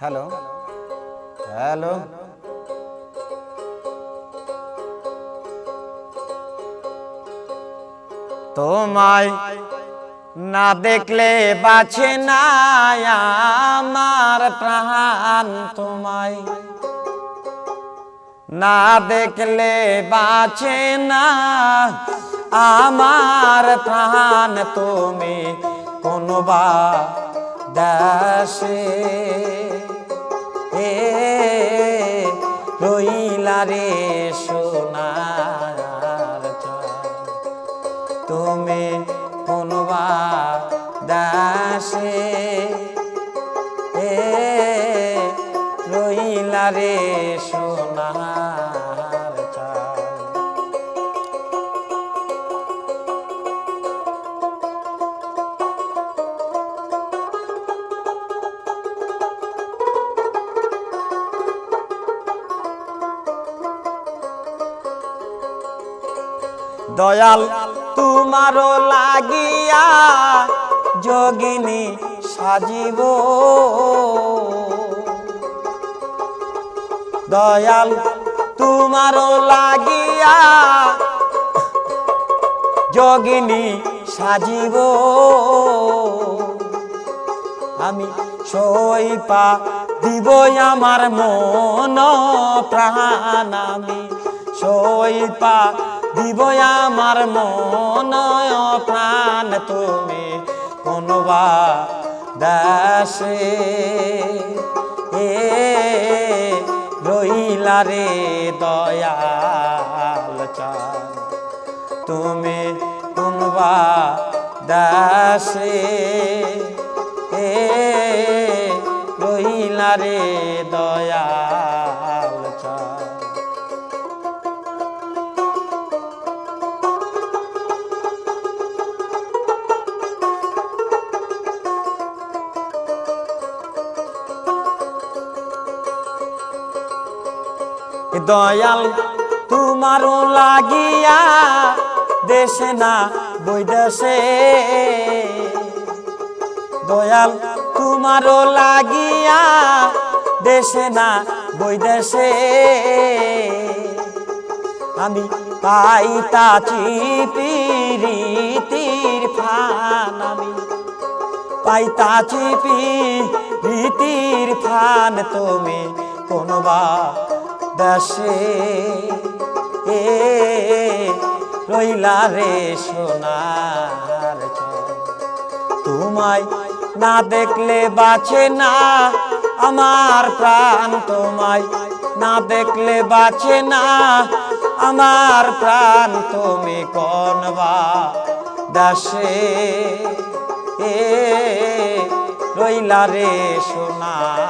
Hello hello তোমায় না দেখলে বাঁচে না আমার প্রাণ তোমায়। না দেখলে বাঁচে না আমার প্রাণ তুমি। কোনবা দেশে এ রইলা রে সোনার। তুমি কোনবা দাসে এ রইলা রে সোনার দয়াল তোমারও লাগিয়া যোগিনী সাজিব। দয়াল তোমারও লাগিয়া যোগিনী সাজিব। আমি সইপা দিব আমার মন প্রাণ, আমি সইপা দিব আমার মন প্রাণ, তুমি কোনবা দাসে এ রইলা রে দয়াল চাঁদ, তুমি কোনবা দাসে এ রইলা রে দয়াল চাঁদ। দয়াল, তোমারও লাগিয়া দেশে না বৈদেশে দয়াল, তোমারও লাগিয়া দেশে না বৈদেশে আমি পাইতাছি পিরিতির ফান, আমি পাইতাছি পিরিতির ফান। তুমি কোনবা দেশে এ, রইলা রে সোনার। তোমায় না দেখলে বাঁচে না, আমার প্রাণ তোমায় না দেখলে বাঁচে না, আমার প্রাণ তুমি কনবা দাসে, এ, রইলা রে সোনার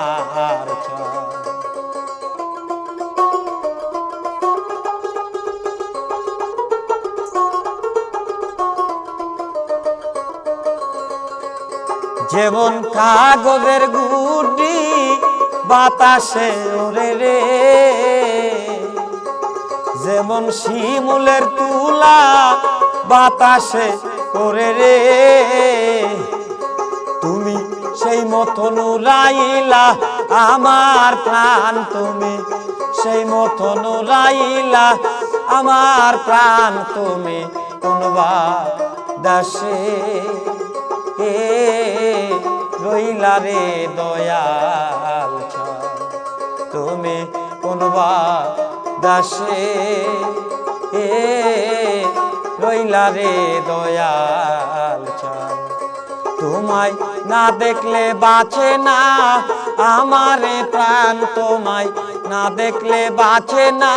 যেমন কাগজের গুটি বাতাসে ওরে রে। যেমন শিমুলের তুলা বাতাসে ওরে রে। তুমি সেই মতন উড়াইলা আমার প্রাণ, তুমি সেই মতন উড়াইলা আমার প্রাণ, তুমি কোনবা দাসে। এ রইলা রে দয়াল। তুমি কোনবা দাসে, এ, রইলা রে দয়াল। তোমায় না দেখলে বাঁচে না, আমার প্রাণ তোমায় না দেখলে বাঁচে না,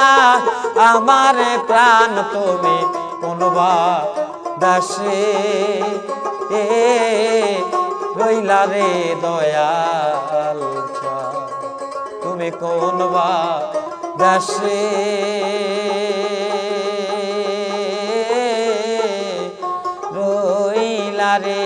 আমার প্রাণ তুমি কোনবা দাসে এ রইলা রে দয়াল। তুমি কোনবা দাসে রইলা রে